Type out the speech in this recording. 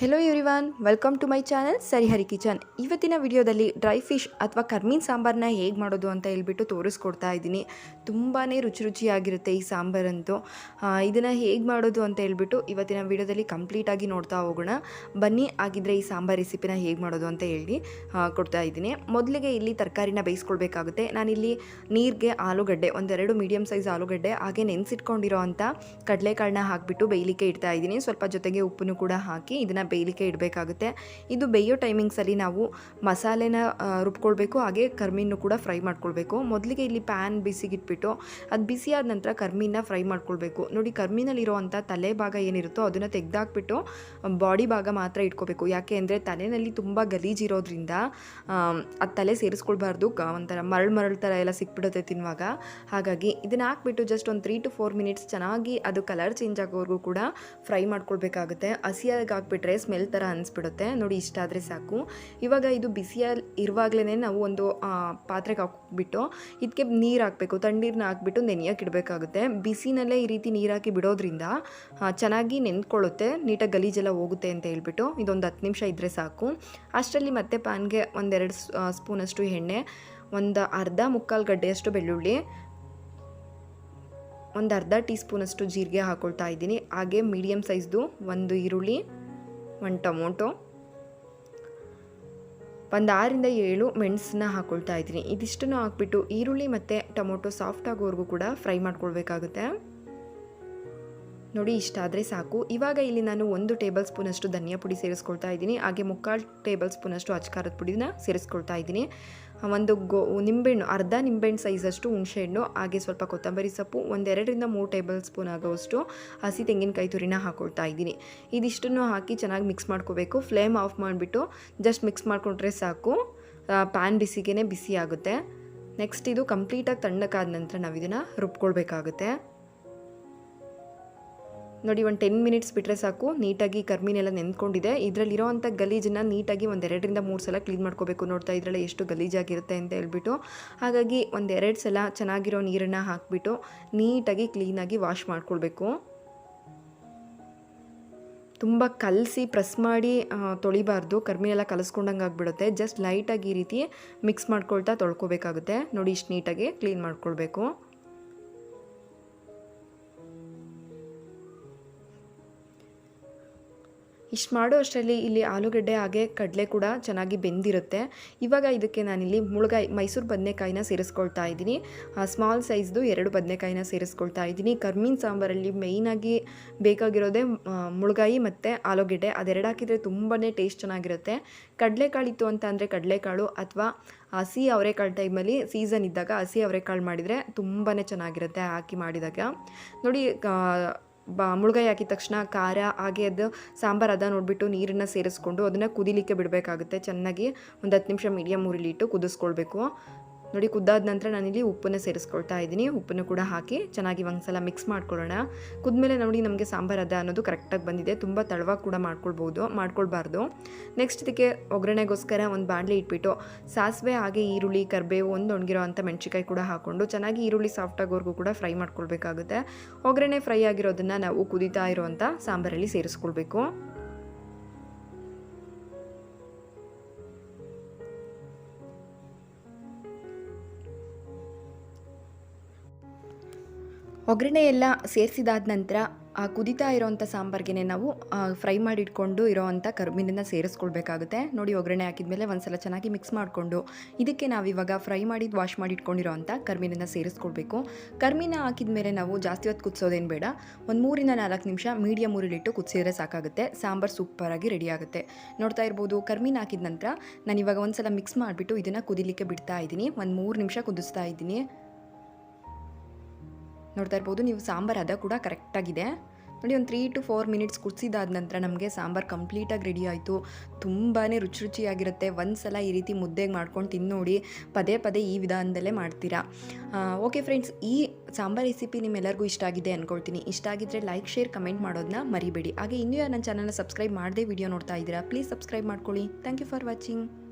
Hello everyone welcome to my channel Sarihari kitchen ಇವತ್ತಿನ ವಿಡಿಯೋದಲ್ಲಿ dry fish ಅಥವಾ ಕರ್ಮೀನ್ ಸಾಂಬಾರನ್ನ ಹೇಗೆ ಮಾಡೋದು ಅಂತ ಹೇಳ್ಬಿಟ್ಟು ತೋರಿಸ್ಕೊಡ್ತಾ ಇದ್ದೀನಿ. ತುಂಬಾ ರುಚಿ ರುಚಿಯಾಗಿರುತ್ತೆ ಈ ಸಾಂಬಾರಂತೂ. ಇದನ್ನು ಹೇಗೆ ಮಾಡೋದು ಅಂತ ಹೇಳ್ಬಿಟ್ಟು ಇವತ್ತಿನ ವಿಡಿಯೋದಲ್ಲಿ ಕಂಪ್ಲೀಟಾಗಿ ನೋಡ್ತಾ ಹೋಗೋಣ. ಬನ್ನಿ ಆಗಿದ್ದರೆ ಈ ಸಾಂಬಾರ್ ರೆಸಿಪಿನ ಹೇಗೆ ಮಾಡೋದು ಅಂತ ಹೇಳಿ ಕೊಡ್ತಾ ಇದ್ದೀನಿ. ಮೊದಲಿಗೆ ಇಲ್ಲಿ ತರಕಾರಿನ ಬೇಯಿಸ್ಕೊಳ್ಬೇಕಾಗುತ್ತೆ. ನಾನಿಲ್ಲಿ ನೀರಿಗೆ ಆಲೂಗಡ್ಡೆ, ಒಂದೆರಡು ಮೀಡಿಯಮ್ ಸೈಜ್ ಆಲೂಗಡ್ಡೆ, ಹಾಗೆ ನೆನೆಸಿಟ್ಕೊಂಡಿರೋ ಅಂಥ ಕಡಲೆಕಾಳನ್ನ ಹಾಕಿಬಿಟ್ಟು ಬೇಯಲಿಕ್ಕೆ ಇಡ್ತಾ ಇದ್ದೀನಿ. ಸ್ವಲ್ಪ ಜೊತೆಗೆ ಉಪ್ಪನ್ನು ಕೂಡ ಹಾಕಿ ಇದನ್ನು ಬೇಯಲಿಕ್ಕೆ ಇಡಬೇಕಾಗುತ್ತೆ. ಇದು ಬೇಯೋ ಟೈಮಿಂಗ್ಸಲ್ಲಿ ನಾವು ಮಸಾಲೆನ ರುಬ್ಕೊಳ್ಬೇಕು, ಹಾಗೆ ಕರ್ಮೀನು ಕೂಡ ಫ್ರೈ ಮಾಡ್ಕೊಳ್ಬೇಕು. ಮೊದಲಿಗೆ ಇಲ್ಲಿ ಪ್ಯಾನ್ ಬಿಸಿಗಿಟ್ಬಿಟ್ಟು ಅದು ಬಿಸಿಯಾದ ನಂತರ ಕರ್ಮೀನ ಫ್ರೈ ಮಾಡ್ಕೊಳ್ಬೇಕು. ನೋಡಿ ಕರ್ಮೀನಲ್ಲಿರುವಂಥ ತಲೆ ಭಾಗ ಏನಿರುತ್ತೋ ಅದನ್ನು ತೆಗೆದಾಕ್ಬಿಟ್ಟು ಬಾಡಿ ಭಾಗ ಮಾತ್ರ ಇಟ್ಕೋಬೇಕು. ಯಾಕೆ ಅಂದರೆ ತಲೆಯಲ್ಲಿ ತುಂಬ ಗಲೀಜಿರೋದ್ರಿಂದ ಅದು ತಲೆ ಸೇರಿಸ್ಕೊಳ್ಬಾರ್ದು. ಒಂಥರ ಮರಳು ಮರಳು ಥರ ಎಲ್ಲ ಸಿಕ್ಬಿಡುತ್ತೆ ತಿನ್ನುವಾಗ. ಹಾಗಾಗಿ ಇದನ್ನು ಹಾಕ್ಬಿಟ್ಟು ಜಸ್ಟ್ ಒಂದು ತ್ರೀ ಟು ಫೋರ್ ಮಿನಿಟ್ಸ್ ಚೆನ್ನಾಗಿ ಅದು ಕಲರ್ ಚೇಂಜ್ ಆಗೋವರೆಗೂ ಕೂಡ ಫ್ರೈ ಮಾಡ್ಕೊಳ್ಬೇಕಾಗುತ್ತೆ. ಹಸಿಯಾಗಿ ಹಾಕ್ಬಿಟ್ರೆ ಸ್ಮೆಲ್ ಥರ ಅನಿಸ್ಬಿಡುತ್ತೆ. ನೋಡಿ ಇಷ್ಟ ಆದರೆ ಸಾಕು. ಇವಾಗ ಇದು ಬಿಸಿಯಲ್ಲಿ ಇರುವಾಗಲೇ ನಾವು ಒಂದು ಪಾತ್ರೆಗೆ ಹಾಕ್ಬಿಟ್ಟು ಇದಕ್ಕೆ ನೀರು ಹಾಕಬೇಕು. ತಣ್ಣೀರನ್ನ ಹಾಕ್ಬಿಟ್ಟು ನೆನೆಯೋಕೆ ಇಡಬೇಕಾಗುತ್ತೆ. ಬಿಸಿನಲ್ಲೇ ಈ ರೀತಿ ನೀರು ಹಾಕಿ ಬಿಡೋದ್ರಿಂದ ಚೆನ್ನಾಗಿ ನೆನ್ಕೊಳ್ಳುತ್ತೆ ನೀಟಾಗಿ ಗಲೀಜೆಲ್ಲ ಹೋಗುತ್ತೆ ಅಂತ ಹೇಳ್ಬಿಟ್ಟು ಇದೊಂದು ಹತ್ತು ನಿಮಿಷ ಇದ್ದರೆ ಸಾಕು. ಅಷ್ಟರಲ್ಲಿ ಮತ್ತೆ ಪ್ಯಾನ್ಗೆ ಒಂದೆರಡು ಸ್ಪೂನಷ್ಟು ಎಣ್ಣೆ, ಒಂದು ಅರ್ಧ ಮುಕ್ಕಾಲು ಗಡ್ಡೆಯಷ್ಟು ಬೆಳ್ಳುಳ್ಳಿ, ಒಂದು ಅರ್ಧ ಟೀ ಸ್ಪೂನಷ್ಟು ಜೀರಿಗೆ ಹಾಕ್ಕೊಳ್ತಾ ಇದ್ದೀನಿ. ಹಾಗೆ ಮೀಡಿಯಮ್ ಸೈಜ್ದು ಒಂದು ಈರುಳ್ಳಿ ಒಂದು ಟೊಮೊಟೊ. ಒಂದು ಆರಿಂದ ಏಳು ಮೆಣಸನ್ನ ಹಾಕ್ಕೊಳ್ತಾ ಇದ್ದೀನಿ. ಇದಿಷ್ಟನ್ನು ಹಾಕ್ಬಿಟ್ಟು ಈರುಳ್ಳಿ ಮತ್ತು ಟೊಮೊಟೊ ಸಾಫ್ಟ್ ಆಗೋವರೆಗೂ ಕೂಡ ಫ್ರೈ ಮಾಡ್ಕೊಳ್ಬೇಕಾಗುತ್ತೆ. ನೋಡಿ, ಇಷ್ಟ ಆದರೆ ಸಾಕು. ಇವಾಗ ಇಲ್ಲಿ ನಾನು ಒಂದು ಟೇಬಲ್ ಸ್ಪೂನಷ್ಟು ಧನಿಯಾ ಪುಡಿ ಸೇರಿಸ್ಕೊಳ್ತಾ ಇದ್ದೀನಿ. ಹಾಗೆ ಮುಕ್ಕಾಲು ಟೇಬಲ್ ಸ್ಪೂನಷ್ಟು ಅಚ್ಕಾರದ ಪುಡಿನ ಸೇರಿಸ್ಕೊಳ್ತಾ ಇದ್ದೀನಿ. ಒಂದು ಗೋ, ನಿಂಬೆಹಣ್ಣು, ಅರ್ಧ ನಿಂಬೆಹಣ್ಣು ಸೈಜಷ್ಟು ಹುಣಸೆಹಣ್ಣು, ಹಾಗೆ ಸ್ವಲ್ಪ ಕೊತ್ತಂಬರಿ ಸೊಪ್ಪು ಒಂದೆರಡರಿಂದ ಮೂರು ಟೇಬಲ್ ಸ್ಪೂನ್ ಆಗೋವಷ್ಟು ಹಸಿ ತೆಂಗಿನಕಾಯಿ ತುರಿನ ಹಾಕ್ಕೊಳ್ತಾ ಇದ್ದೀನಿ. ಇದಿಷ್ಟನ್ನು ಹಾಕಿ ಚೆನ್ನಾಗಿ ಮಿಕ್ಸ್ ಮಾಡ್ಕೋಬೇಕು. ಫ್ಲೇಮ್ ಆಫ್ ಮಾಡಿಬಿಟ್ಟು ಜಸ್ಟ್ ಮಿಕ್ಸ್ ಮಾಡಿಕೊಂಡ್ರೆ ಸಾಕು. ಪ್ಯಾನ್ ಬಿಸಿಗೆ ಬಿಸಿ ಆಗುತ್ತೆ. ನೆಕ್ಸ್ಟ್ ಇದು ಕಂಪ್ಲೀಟಾಗಿ ತಣ್ಣಕ್ಕಾದ ನಂತರ ನಾವು ಇದನ್ನು ರುಬ್ಕೊಳ್ಬೇಕಾಗುತ್ತೆ. ನೋಡಿ, ಒಂದು ಟೆನ್ ಮಿನಿಟ್ಸ್ ಬಿಟ್ಟರೆ ಸಾಕು. ನೀಟಾಗಿ ಕರ್ಮೀನೆಲ್ಲ ನೆಂದ್ಕೊಂಡಿದೆ ಇದರಲ್ಲಿರೋವಂಥ ಗಲೀಜನ್ನು ನೀಟಾಗಿ ಒಂದು ಎರಡರಿಂದ ಮೂರು ಸಲ ಕ್ಲೀನ್ ಮಾಡ್ಕೋಬೇಕು. ನೋಡ್ತಾ ಇದ್ರಲ್ಲ ಎಷ್ಟು ಗಲೀಜಾಗಿರುತ್ತೆ ಅಂತ ಹೇಳ್ಬಿಟ್ಟು. ಹಾಗಾಗಿ ಒಂದೆರಡು ಸಲ ಚೆನ್ನಾಗಿರೋ ನೀರನ್ನು ಹಾಕಿಬಿಟ್ಟು ನೀಟಾಗಿ ಕ್ಲೀನಾಗಿ ವಾಶ್ ಮಾಡ್ಕೊಳ್ಬೇಕು. ತುಂಬ ಕಲಸಿ ಪ್ರೆಸ್ ಮಾಡಿ ತೊಳಿಬಾರ್ದು. ಕರ್ಮಿನೆಲ್ಲ ಕಲಸ್ಕೊಂಡಂಗೆ ಆಗಿಬಿಡುತ್ತೆ. ಜಸ್ಟ್ ಲೈಟಾಗಿ ಈ ರೀತಿ ಮಿಕ್ಸ್ ಮಾಡ್ಕೊಳ್ತಾ ತೊಳ್ಕೊಬೇಕಾಗುತ್ತೆ. ನೋಡಿ, ಇಷ್ಟು ನೀಟಾಗಿ ಕ್ಲೀನ್ ಮಾಡ್ಕೊಳ್ಬೇಕು. ಇಷ್ಟು ಮಾಡೋ ಅಷ್ಟರಲ್ಲಿ ಇಲ್ಲಿ ಆಲೂಗಡ್ಡೆ ಹಾಗೆ ಕಡಲೆ ಕೂಡ ಚೆನ್ನಾಗಿ ಬೆಂದಿರುತ್ತೆ. ಇವಾಗ ಇದಕ್ಕೆ ನಾನಿಲ್ಲಿ ಮುಳುಗಾಯಿ, ಮೈಸೂರು ಬದನೆಕಾಯಿನ ಸೇರಿಸ್ಕೊಳ್ತಾ ಇದ್ದೀನಿ. ಸ್ಮಾಲ್ ಸೈಜ್ದು ಎರಡು ಬದನೆಕಾಯಿನ ಸೇರಿಸ್ಕೊಳ್ತಾ ಇದ್ದೀನಿ. ಕರ್ಮೀನ್ ಸಾಂಬಾರಲ್ಲಿ ಮೇಯ್ನಾಗಿ ಬೇಕಾಗಿರೋದೇ ಮುಳುಗಾಯಿ ಮತ್ತು ಆಲೂಗೆಡ್ಡೆ. ಅದೆರಡು ಹಾಕಿದರೆ ತುಂಬಾ ಟೇಸ್ಟ್ ಚೆನ್ನಾಗಿರುತ್ತೆ. ಕಡಲೆಕಾಳಿತ್ತು ಅಂತ ಅಂದರೆ ಕಡಲೆಕಾಳು ಅಥವಾ ಹಸಿ ಅವರೆಕಾಳು ಟೈಮಲ್ಲಿ ಸೀಸನ್ ಇದ್ದಾಗ ಹಸಿ ಅವರೆಕಾಳು ಮಾಡಿದರೆ ತುಂಬಾ ಚೆನ್ನಾಗಿರುತ್ತೆ ಹಾಕಿ ಮಾಡಿದಾಗ. ನೋಡಿ ಬ ಮುಳುಗಾಯಿ ಹಾಕಿದ ತಕ್ಷಣ ಖಾರ ಹಾಗೆ ಅದು ಸಾಂಬಾರು ಅದ ನೋಡಿಬಿಟ್ಟು ನೀರನ್ನು ಸೇರಿಸ್ಕೊಂಡು ಅದನ್ನು ಕುದಿಲಿಕ್ಕೆ ಬಿಡಬೇಕಾಗುತ್ತೆ. ಚೆನ್ನಾಗಿ ಒಂದು ಹತ್ತು ನಿಮಿಷ ಮೀಡಿಯಮ್ ಉರಿಲಿಟ್ಟು ಕುದಿಸ್ಕೊಳ್ಬೇಕು. ನೋಡಿ, ಕುದ್ದಾದ ನಂತರ ನಾನಿಲ್ಲಿ ಉಪ್ಪನ್ನು ಸೇರಿಸ್ಕೊಳ್ತಾ ಇದ್ದೀನಿ. ಉಪ್ಪನ್ನು ಕೂಡ ಹಾಕಿ ಚೆನ್ನಾಗಿ ಒಂದ್ಸಲ ಮಿಕ್ಸ್ ಮಾಡ್ಕೊಳ್ಳೋಣ. ಕುದ್ಮೇಲೆ ನೋಡಿ, ನಮಗೆ ಸಾಂಬಾರು ಅದ ಅನ್ನೋದು ಕರೆಕ್ಟಾಗಿ ಬಂದಿದೆ. ತುಂಬ ತಳವಾಗಿ ಕೂಡ ಮಾಡ್ಕೊಳ್ಬೋದು, ಮಾಡ್ಕೊಳ್ಬಾರ್ದು. ನೆಕ್ಸ್ಟ್ ಇದಕ್ಕೆ ಒಗ್ಗರಣೆಗೋಸ್ಕರ ಒಂದು ಬಾಣಲೆ ಇಟ್ಬಿಟ್ಟು, ಸಾಸಿವೆ ಹಾಗೆ ಈರುಳ್ಳಿ, ಕರಿಬೇವು ಒಂದು ಒಣಗಿರೋ ಅಂಥ ಮೆಣಸಿಕಾಯಿ ಕೂಡ ಹಾಕ್ಕೊಂಡು ಚೆನ್ನಾಗಿ ಈರುಳ್ಳಿ ಸಾಫ್ಟ್ ಆಗೋವರೆಗೂ ಕೂಡ ಫ್ರೈ ಮಾಡ್ಕೊಳ್ಬೇಕಾಗುತ್ತೆ. ಒಗ್ಗರಣೆ ಫ್ರೈ ಆಗಿರೋದನ್ನು ನಾವು ಕುದೀತಾ ಇರೋವಂಥ ಸಾಂಬಾರಲ್ಲಿ ಸೇರಿಸ್ಕೊಳ್ಬೇಕು. ಒಗ್ಗರಣೆ ಎಲ್ಲ ಸೇರಿಸಿದಾದ ನಂತರ ಆ ಕುದಿತಾ ಇರೋವಂಥ ಸಾಂಬಾರ್ಗೆ ನಾವು ಫ್ರೈ ಮಾಡಿಟ್ಕೊಂಡು ಇರೋವಂಥ ಕರ್ಬಿನನ್ನು ಸೇರಿಸ್ಕೊಳ್ಬೇಕಾಗುತ್ತೆ. ನೋಡಿ ಒಗ್ಗರಣೆ ಹಾಕಿದ್ಮೇಲೆ ಒಂದ್ಸಲ ಚೆನ್ನಾಗಿ ಮಿಕ್ಸ್ ಮಾಡಿಕೊಂಡು ಇದಕ್ಕೆ ನಾವು ಇವಾಗ ಫ್ರೈ ಮಾಡಿದ್ದು ವಾಶ್ ಮಾಡಿಟ್ಕೊಂಡಿರೋವಂಥ ಕರ್ಮಿನನ್ನು ಸೇರಿಸ್ಕೊಳ್ಬೇಕು. ಹಾಕಿದ ಮೇಲೆ ನಾವು ಜಾಸ್ತಿ ಹೊತ್ತು ಕುದಿಸೋದೇನು ಬೇಡ. ಒಂದು ಮೂರಿಂದ ನಾಲ್ಕು ನಿಮಿಷ ಮೀಡಿಯಮ್ ಊರಿಲಿಟ್ಟು ಕುದಿಸಿದ್ರೆ ಸಾಕಾಗುತ್ತೆ. ಸಾಂಬಾರು ಸೂಪರಾಗಿ ರೆಡಿ ಆಗುತ್ತೆ. ನೋಡ್ತಾ ಇರ್ಬೋದು ಕರ್ಮಿನ ಹಾಕಿದ ನಂತರ ನಾನು ಇವಾಗ ಒಂದ್ಸಲ ಮಿಕ್ಸ್ ಮಾಡಿಬಿಟ್ಟು ಇದನ್ನು ಕುದಿಲಿಕ್ಕೆ ಬಿಡ್ತಾ ಇದ್ದೀನಿ. ಒಂದು ಮೂರು ನಿಮಿಷ ಕುದಿಸ್ತಾ ಇದ್ದೀನಿ. ನೋಡ್ತಾ ಇರ್ಬೋದು, ನೀವು ಸಾಂಬಾರು ಅದ ಕೂಡ ಕರೆಕ್ಟಾಗಿದೆ ನೋಡಿ, ಒಂದು ತ್ರೀ ಟು ಫೋರ್ ಮಿನಿಟ್ಸ್ ಕುದಿಸಿದಾದ ನಂತರ ನಮಗೆ ಸಾಂಬಾರು ಕಂಪ್ಲೀಟಾಗಿ ರೆಡಿ ಆಯಿತು. ತುಂಬಾ ರುಚಿ ರುಚಿಯಾಗಿರುತ್ತೆ. ಒಂದು ಸಲ ಈ ರೀತಿ ಮುದ್ದೆಗೆ ಮಾಡ್ಕೊಂಡು ತಿಂದು ನೋಡಿ ಪದೇ ಪದೇ ಈ ವಿಧಾನದಲ್ಲೇ ಮಾಡ್ತೀರಾ. ಓಕೆ ಫ್ರೆಂಡ್ಸ್ ಈ ಸಾಂಬಾರು ರೆಸಿಪಿ ನಿಮ್ಮೆಲ್ಲರಿಗೂ ಇಷ್ಟ ಆಗಿದೆ ಅಂದ್ಕೊಳ್ತೀನಿ ಇಷ್ಟ ಆಗಿದ್ದರೆ ಲೈಕ್ ಶೇರ್ ಕಮೆಂಟ್ ಮಾಡೋದನ್ನ ಮರಿಬೇಡಿ. ಹಾಗೆ ಇನ್ನೂ ಯಾರು ನನ್ನ ಚಾನಲ್ನ ಸಬ್ಸ್ಕ್ರೈಬ್ ಮಾಡದೆ ವಿಡಿಯೋ ನೋಡ್ತಾ ಇದ್ದೀರಾ ಪ್ಲೀಸ್ ಸಬ್ಸ್ಕ್ರೈಬ್ ಮಾಡ್ಕೊಳ್ಳಿ. Thank you for watching